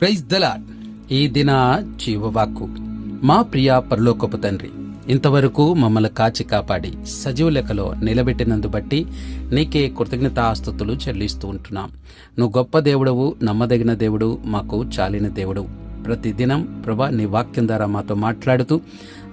Praise the Lord ఈ దిన జీవవాక్కు. మా ప్రియ పరలోకపు తండ్రి ఇంతవరకు మమ్మల్ని కాచి కాపాడి సజీవ లెక్కలో నిలబెట్టినందు బట్టి నీకే కృతజ్ఞతాస్తుతులు చెల్లిస్తూ ఉంటున్నాం. నువ్వు గొప్ప దేవుడవు నమ్మదగిన దేవుడు మాకు చాలిన దేవుడు ప్రతిదినం ప్రభా నీ వాక్యం ద్వారా మాతో మాట్లాడుతూ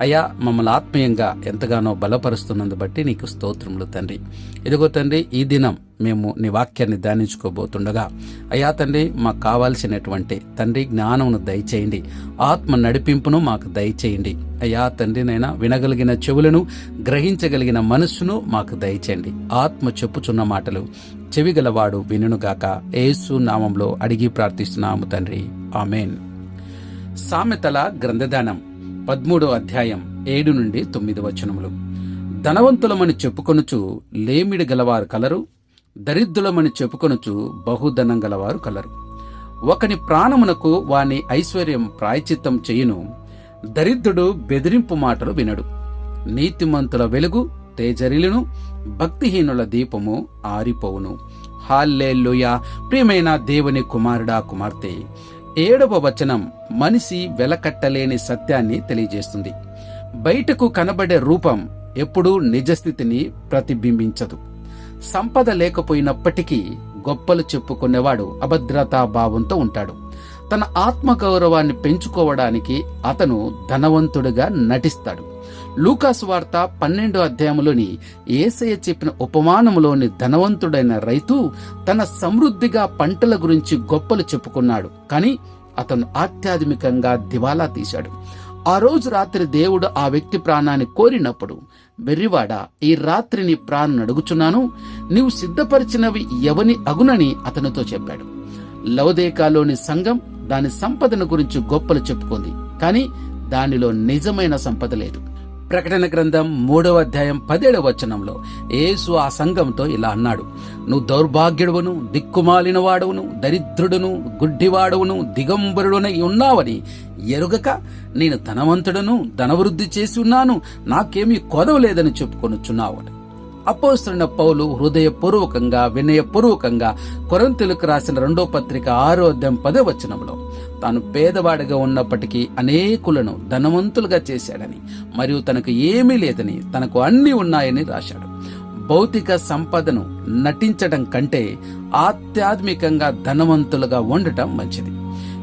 అయ్యా మమ్మల్ని ఆత్మీయంగా ఎంతగానో బలపరుస్తున్నందు బట్టి నీకు స్తోత్రములు తండ్రి. ఇదిగో తండ్రి ఈ దినం మేము నీ వాక్యాన్ని ధ్యానించుకోబోతుండగా అయ్యా తండ్రి మాకు కావాల్సినటువంటి తండ్రి జ్ఞానమును దయచేయండి. ఆత్మ నడిపింపును మాకు దయచేయండి. అయ్యా తండ్రినైనా వినగలిగిన చెవులను గ్రహించగలిగిన మనస్సును మాకు దయచేయండి. ఆత్మ చెప్పుచున్న మాటలు చెవిగలవాడు వినుగాక ఏసు నామంలో అడిగి ప్రార్థిస్తున్నాము తండ్రి. ఆమెన్. సామెతల గ్రంథదానం పద్మూడో అధ్యాయం ఏడు నుండి తొమ్మిది వచనములు. ధనవంతులమని చెప్పుకొనుచు లేమిడి గలవారు కలరు దరిద్రులమని చెప్పుకొనుచు బహుధనం గలవారు కలరు. ఒకని ప్రాణమునకు వాని ఐశ్వర్యం ప్రాయచిత్తం చేయును దరిద్రుడు బెదిరింపు మాటలు వినడు. నీతిమంతుల వెలుగు తేజరిలును భక్తిహీనుల దీపము ఆరిపోవును. హాల్లెల్లుయా ప్రియమైన దేవుని కుమారుడా కుమార్తె ఏడవ వచనం మనిషి వెలకట్టలేని సత్యాన్ని తెలియజేస్తుంది. బయటకు కనబడే రూపం ఎప్పుడూ నిజస్థితిని ప్రతిబింబించదు. సంపద లేకపోయినప్పటికీ గొప్పలు చెప్పుకునేవాడు అభద్రతా భావంతో ఉంటాడు. తన ఆత్మగౌరవాన్ని పెంచుకోవడానికి అతను ధనవంతుడిగా నటిస్తాడు. లూకాసు వార్త పన్నెండో అధ్యాయంలోని ఏసయ్య చెప్పిన ఉపమానములోని ధనవంతుడైన రైతు తన సమృద్ధిగా పంటల గురించి గొప్పలు చెప్పుకున్నాడు. కానీ అతను ఆధ్యాత్మికంగా దివాలా తీశాడు. ఆ రోజు రాత్రి దేవుడు ఆ వ్యక్తి ప్రాణాన్ని కోరినప్పుడు బెర్రివాడ ఈ రాత్రి నీ ప్రాణం అడుగుచున్నాను నీవు సిద్ధపరిచినవి ఎవని అగునని అతనితో చెప్పాడు. లవదేకాలోని సంఘం దాని సంపదను గురించి గొప్పలు చెప్పుకుంది కానీ దానిలో నిజమైన సంపద లేదు. ప్రకటన గ్రంథం మూడవ అధ్యాయం పదేడవ వచనంలో యేసు ఆ సంఘంతో ఇలా అన్నాడు. నువ్వు దౌర్భాగ్యుడువును దిక్కుమాలిన వాడవును దరిద్రుడును గుడ్డివాడవును దిగంబరుడునై ఉన్నావని ఎరుగక నేను ధనవంతుడను ధనవృద్ధి చేసి ఉన్నాను నాకేమీ కొదవలేదని చెప్పుకొనుచున్నావు అపోస్తున్న పౌలు హృదయపూర్వకంగా వినయపూర్వకంగా కొరంతులకు రాసిన రెండో పత్రిక ఆరో అధ్యాయం పదే వచనంలో తాను పేదవాడిగా ఉన్నప్పటికీ అనేకులను ధనవంతులుగా చేశాడని మరియు తనకు ఏమీ లేదని తనకు అన్నీ ఉన్నాయని రాశాడు. భౌతిక సంపదను నటించడం కంటే ఆధ్యాత్మికంగా ధనవంతులుగా ఉండటం మంచిది.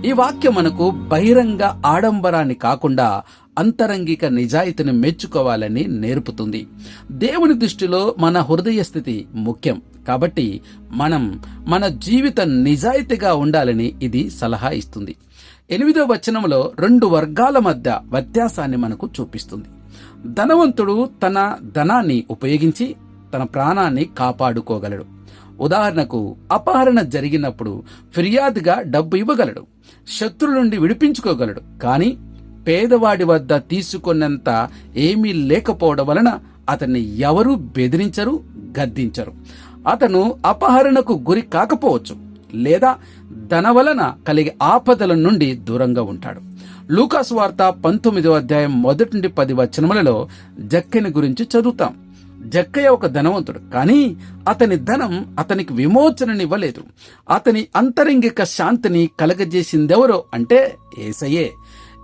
ఈ వాక్యం మనకు బహిరంగ ఆడంబరాన్ని కాకుండా అంతరంగిక నిజాయితీని మెచ్చుకోవాలని నేర్పుతుంది. దేవుని దృష్టిలో మన హృదయ స్థితి ముఖ్యం. కాబట్టి మనం మన జీవిత నిజాయితీగా ఉండాలని ఇది సలహా ఇస్తుంది. ఎనిమిదో వచనంలో రెండు వర్గాల మధ్య వ్యత్యాసాన్ని మనకు చూపిస్తుంది. ధనవంతుడు తన ధనాన్ని ఉపయోగించి తన ప్రాణాన్ని కాపాడుకోగలడు. ఉదాహరణకు అపహరణ జరిగినప్పుడు ఫిర్యాదుగా డబ్బు ఇవ్వగలడు. శత్రుల నుండి విడిపించుకోగలడు. కానీ పేదవాడి వద్ద తీసుకున్నంత ఏమీ లేకపోవడం వలన అతన్ని ఎవరూ బెదిరించరు గద్దించరు. అతను అపహరణకు గురి కాకపోవచ్చు. లేదా ధన వలన కలిగే ఆపదల నుండి దూరంగా ఉంటాడు. లూకాసు వార్త పంతొమ్మిదో అధ్యాయం మొదటి నుండి పది వచనములలో జక్కెని గురించి చదువుతాం. జక్కయ్య ఒక ధనవంతుడు కానీ అతని ధనం అతనికి విమోచననివ్వలేదు. అతని అంతరంగిక శాంతిని కలగజేసిందెవరో అంటే ఏసయ్యే.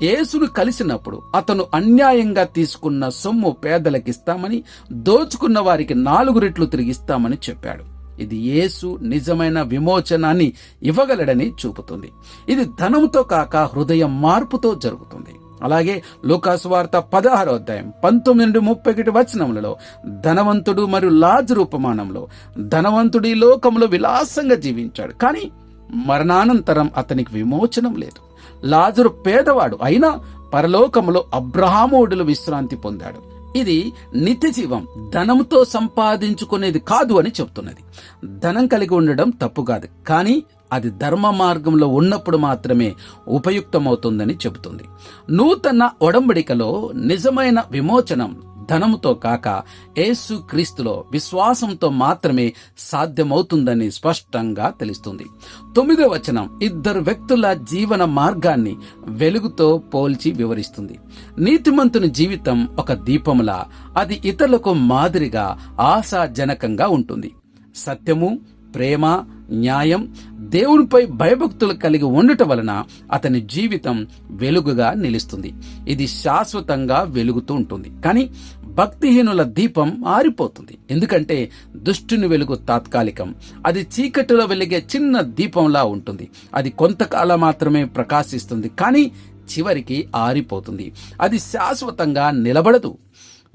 యేసును కలిసినప్పుడు అతను అన్యాయంగా తీసుకున్న సొమ్ము పేదలకిస్తామని దోచుకున్న వారికి నాలుగు రెట్లు తిరిగిస్తామని చెప్పాడు. ఇది యేసు నిజమైన విమోచనాన్ని ఇవ్వగలడని చూపుతుంది. ఇది ధనంతో కాక హృదయ మార్పుతో జరుగుతుంది. అలాగే లూకాసు వార్త పదహారో అధ్యాయం పంతొమ్మిది నుండి ముప్పై ఒకటి వచనములలో ధనవంతుడు మరియు లాజరు రూపమానంలో ధనవంతుడు ఈ లోకంలో విలాసంగా జీవించాడు. కానీ మరణానంతరం అతనికి విమోచనం లేదు. లాజరు పేదవాడు అయినా పరలోకములో అబ్రహాముడులు విశ్రాంతి పొందాడు. ఇది నిత్య జీవం ధనంతో సంపాదించుకునేది కాదు అని చెప్తున్నది ధనం కలిగి ఉండడం తప్పు కాదు కానీ అది ధర్మ మార్గంలో ఉన్నప్పుడు మాత్రమే ఉపయుక్తమవుతుందని చెబుతుంది. నూతన ఒడంబడికలో నిజమైన విమోచనం ధనముతో కాక యేసు క్రీస్తులో విశ్వాసంతో మాత్రమే సాధ్యమవుతుందని స్పష్టంగా తెలుస్తుంది. తొమ్మిదో వచనం ఇద్దరు వ్యక్తుల జీవన మార్గాన్ని వెలుగుతో పోల్చి వివరిస్తుంది. నీతిమంతుని జీవితం ఒక దీపములా అది ఇతరులకు మాదిరిగా ఆశాజనకంగా ఉంటుంది. సత్యము ప్రేమ న్యాయం దేవునిపై భయభక్తులు కలిగి ఉండటం వలన అతని జీవితం వెలుగుగా నిలుస్తుంది. ఇది శాశ్వతంగా వెలుగుతూ ఉంటుంది. కానీ భక్తిహీనుల దీపం ఆరిపోతుంది. ఎందుకంటే దుష్టుని వెలుగు తాత్కాలికం. అది చీకటిలో వెలిగే చిన్న దీపంలా ఉంటుంది. అది కొంతకాలం మాత్రమే ప్రకాశిస్తుంది. కానీ చివరికి ఆరిపోతుంది. అది శాశ్వతంగా నిలబడదు.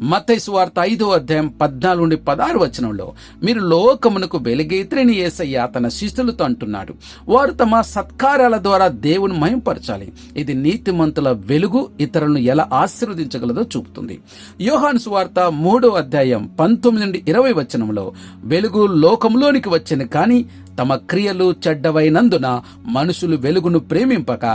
మతైసు వార్త ఐదో అధ్యాయం పద్నాలుగు నుండి పదహారు వచనంలో మీరు లోకమునకు వెలుగైత్రిని ఏసయ్య తన శిష్యులతో అంటున్నాడు. వారు తమ సత్కారాల ద్వారా దేవుని మయంపరచాలి ఇది నీతిమంతుల వెలుగు ఇతరులను ఎలా ఆశీర్వదించగలదో చూపుతుంది. యోహాను సువార్త మూడో అధ్యాయం పంతొమ్మిది నుండి ఇరవై వచనంలో వెలుగు లోకంలోనికి వచ్చిన కానీ తమ క్రియలు చెడ్డవైనందున మనుషులు వెలుగును ప్రేమింపక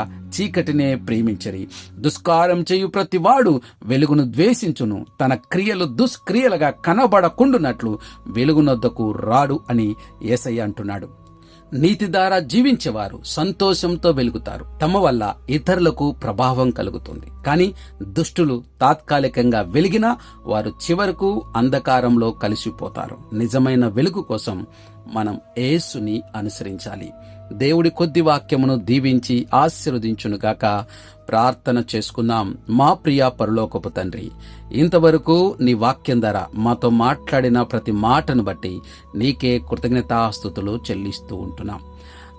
చీకటినే ప్రేమించరి. దుష్కారం చేయు ప్రతివాడు వెలుగును ద్వేషించును. తన క్రియలు దుష్క్రియలుగా కనబడకుండునట్లు వెలుగునొద్దకు రాడు అని ఏసయ్య అంటున్నాడు. నీతి ద్వారా జీవించేవారు సంతోషంతో వెలుగుతారు. తమ వల్ల ఇతరులకు ప్రభావం కలుగుతుంది. కానీ దుష్టులు తాత్కాలికంగా వెలిగినా వారు చివరకు అంధకారంలో కలిసిపోతారు. నిజమైన వెలుగు కోసం మనం ఏసుని అనుసరించాలి. దేవుడి కొద్ది వాక్యమును దీవించి ఆశీర్వదించునుగాక ప్రార్థన చేసుకుందాం. మా ప్రియ పరలోకపు తండ్రి ఇంతవరకు నీ వాక్యం ధర మాతో మాట్లాడిన ప్రతి మాటను బట్టి నీకే కృతజ్ఞతాస్థుతులు చెల్లిస్తూ ఉంటున్నాం.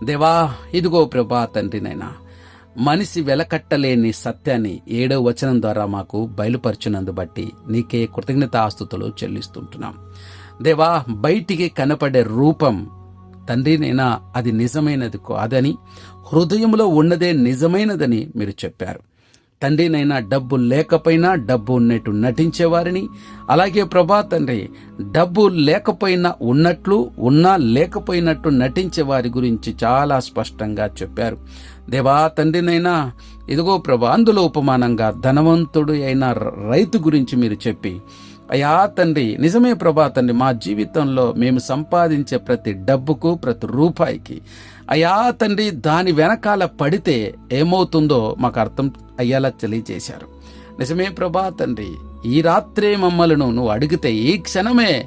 దేవా ఇదిగో ప్రభా తండ్రినైనా మనిషి వెలకట్టలేని సత్యాన్ని ఏడో వచనం ద్వారా మాకు బయలుపరిచినందు బట్టి నీకే కృతజ్ఞతాస్థుతులు చెల్లిస్తుంటున్నాం దేవా బయటికి కనపడే రూపం తండ్రినైనా అది నిజమైనది కాదని హృదయంలో ఉన్నదే నిజమైనదని మీరు చెప్పారు. తండ్రినైనా డబ్బు లేకపోయినా డబ్బు ఉన్నట్టు నటించేవారిని. అలాగే ప్రభా తండ్రి డబ్బు లేకపోయినా ఉన్నట్లు ఉన్నా లేకపోయినట్టు నటించే వారి గురించి చాలా స్పష్టంగా చెప్పారు. దేవా తండ్రినైనా ఇదిగో ప్రభా అందులో ఉపమానంగా ధనవంతుడు అయిన రైతు గురించి మీరు చెప్పి అయ్యా తండ్రి నిజమే ప్రభా తండ్రి మా జీవితంలో మేము సంపాదించే ప్రతి డబ్బుకు ప్రతి రూపాయికి. అయ్యా తండ్రి దాని వెనకాల పడితే ఏమవుతుందో మాకు అర్థం అయ్యేలా తెలియజేశారు. నిజమే ప్రభా తండ్రి ఈ రాత్రే మమ్మలను నువ్వు అడిగితే ఈ క్షణమే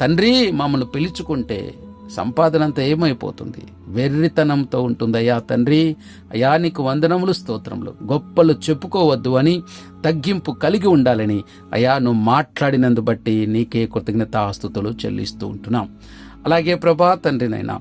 తండ్రి మమ్మల్ని పిలుచుకుంటే సంపాదన అంతా ఏమైపోతుంది? వెర్రితనంతో ఉంటుంది అయ్యా తండ్రి. అయా నీకు వందనములు స్తోత్రములు. గొప్పలు చెప్పుకోవద్దు అని తగ్గింపు కలిగి ఉండాలని అయా నువ్వు మాట్లాడినందు బట్టి నీకే కృతజ్ఞతాస్తుతులు చెల్లిస్తూ ఉంటున్నాం. అలాగే ప్రభా తండ్రినైనా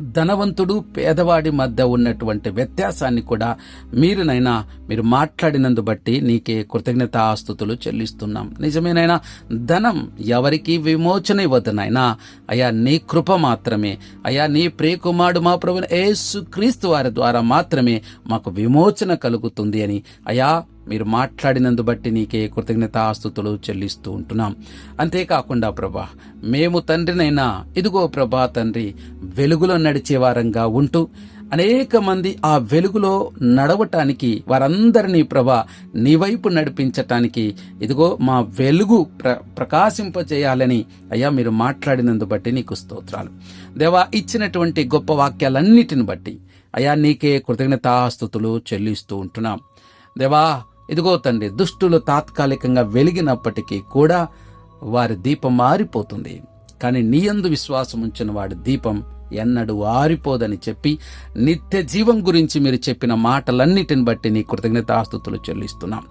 ధనవంతుడు పేదవాడి మధ్య ఉన్నటువంటి వ్యత్యాసాన్ని కూడా మీరునైనా మీరు మాట్లాడినందు బట్టి నీకే కృతజ్ఞత ఆస్తుతులు చెల్లిస్తున్నాం. నిజమేనైనా ధనం ఎవరికి విమోచన ఇవ్వదునైనా అయా నీ కృప మాత్రమే. అయా నీ ప్రియకుమారుడు మా ప్రభు యేసు క్రీస్తు వారి ద్వారా మాత్రమే మాకు విమోచన కలుగుతుంది అని. అయా మీరు మాట్లాడినందు బట్టి నీకే కృతజ్ఞతాస్తుతులు చెల్లిస్తూ ఉంటున్నాం. అంతేకాకుండా ప్రభా మేము తండ్రినైనా ఇదిగో ప్రభా తండ్రి వెలుగులో నడిచేవారంగా ఉంటూ అనేక మంది ఆ వెలుగులో నడవటానికి వారందరినీ ప్రభా నీ వైపు నడిపించటానికి ఇదిగో మా వెలుగు ప్ర ప్రకాశింపజేయాలని అయ్యా మీరు మాట్లాడినందు బట్టి నీకు స్తోత్రాలు. దేవా ఇచ్చినటువంటి గొప్ప వాక్యాలన్నిటిని బట్టి అయా నీకే కృతజ్ఞతాస్తుతులు చెల్లిస్తూ ఉంటున్నాం. దేవా ఇదిగో తండ్రి దుష్టులు తాత్కాలికంగా వెలిగినప్పటికీ కూడా వారి దీపం మారిపోతుంది కానీ నీయందు విశ్వాసం ఉంచిన వాడి దీపం ఎన్నడూ ఆరిపోదని చెప్పి నిత్య జీవం గురించి మీరు చెప్పిన మాటలన్నిటిని బట్టి నీ కృతజ్ఞతాస్తుతులు చెల్లిస్తున్నాం.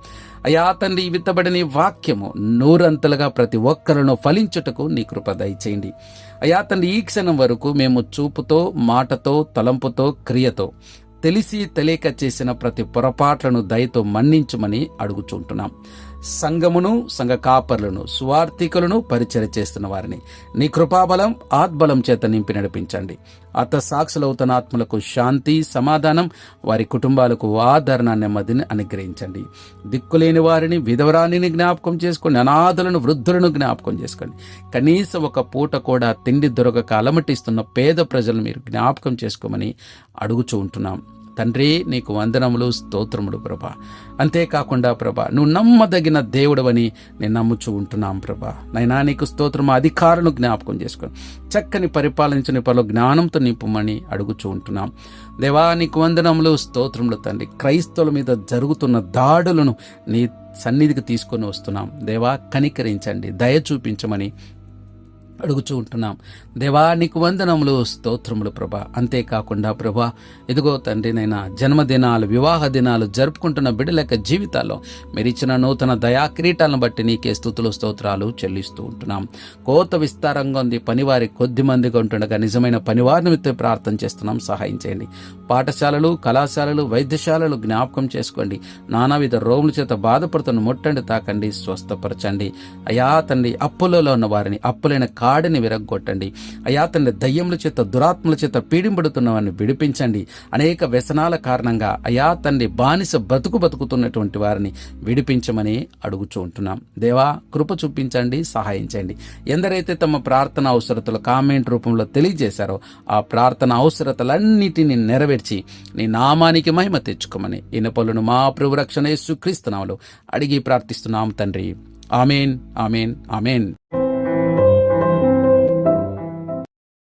అయా తండ్రి విత్తబడిన వాక్యము నూరంతలుగా ప్రతి ఒక్కరిను ఫలించుటకు నీ కృప దయచేయండి. అయా తండ్రి ఈ క్షణం వరకు మేము చూపుతో మాటతో తలంపుతో క్రియతో తెలిసి తెలియక చేసిన ప్రతి పొరపాట్లను దయతో మన్నించమని అడుగుచుంటున్నాం. సంఘమును సంఘ కాపర్లను సువార్థికులను పరిచయ చేస్తున్న వారిని. నీ కృపాబలం ఆత్బలం చేత నింపి నడిపించండి. అత సాక్షులవుతున్న ఆత్మలకు శాంతి సమాధానం వారి కుటుంబాలకు ఆదరణ నెమ్మదిని అనుగ్రహించండి. దిక్కులేని వారిని విధవరాణిని జ్ఞాపకం చేసుకోండి అనాథులను వృద్ధులను జ్ఞాపకం చేసుకోండి. కనీసం ఒక పూట కూడా తిండి దొరకక అలమటిస్తున్న పేద ప్రజలను మీరు జ్ఞాపకం చేసుకోమని అడుగుచూ ఉంటున్నాం. తండ్రి నీకు వందనములు స్తోత్రములు ప్రభా. అంతేకాకుండా ప్రభా నువ్వు నమ్మదగిన దేవుడవని నేను నమ్ముచూ ఉంటున్నాం ప్రభా. నైనా నీకు స్తోత్రం అధికారులు జ్ఞాపకం చేసుకుని చక్కని పరిపాలించిన పలు జ్ఞానంతో నింపమని అడుగుచూ ఉంటున్నాం. దేవా నీకు వందనములు స్తోత్రములు తండ్రి. క్రైస్తవుల మీద జరుగుతున్న దాడులను నీ సన్నిధికి తీసుకొని వస్తున్నాం. దేవా కనికరించండి దయ చూపించమని అడుగుచూ ఉంటున్నాం. దేవా నీకు వందనములు స్తోత్రములు ప్రభా. అంతేకాకుండా ప్రభా ఇదిగో తండ్రి నైనా జన్మదినాలు వివాహ దినాలు జరుపుకుంటున్న బిడ్డల యొక్క జీవితాల్లో మీరు ఇచ్చిన నూతన దయా కిరీటాలను బట్టి నీకే స్థుతులు స్తోత్రాలు చెల్లిస్తూ ఉంటున్నాం. కోత విస్తారంగా ఉంది. పనివారి కొద్ది మందిగా ఉంటుండగా నిజమైన పనివారి నిమిత్తం ప్రార్థన చేస్తున్నాం. సహాయం చేయండి. పాఠశాలలు కళాశాలలు వైద్యశాలలు జ్ఞాపకం చేసుకోండి. నానావిధ రోగుల చేత బాధపడుతున్న ముట్టండి తాకండి స్వస్థపరచండి. అయా తండ్రి అప్పులలో ఉన్న వారిని అప్పులైన వాడిని విరగ్గొట్టండి. అయా తండ్రి దయ్యముల చేత దురాత్మల చేత పీడింపడుతున్న వారిని విడిపించండి. అనేక వ్యసనాల కారణంగా అయా తండ్రి బానిస బతుకు బతుకుతున్నటువంటి వారిని విడిపించమని అడుగుచూ ఉంటున్నాం. దేవా కృప చూపించండి సహాయం చేయండి. ఎందరైతే తమ ప్రార్థన అవసరతలు కామెంట్ రూపంలో తెలియజేశారో ఆ ప్రార్థన అవసరతలన్నిటిని నెరవేర్చి నీ నామానికి మహిమ తెచ్చుకోమని ఇనపలను మా ప్రభురక్షణ రక్షణ అడిగి ప్రార్థిస్తున్నాం తండ్రి. Amen amen amen.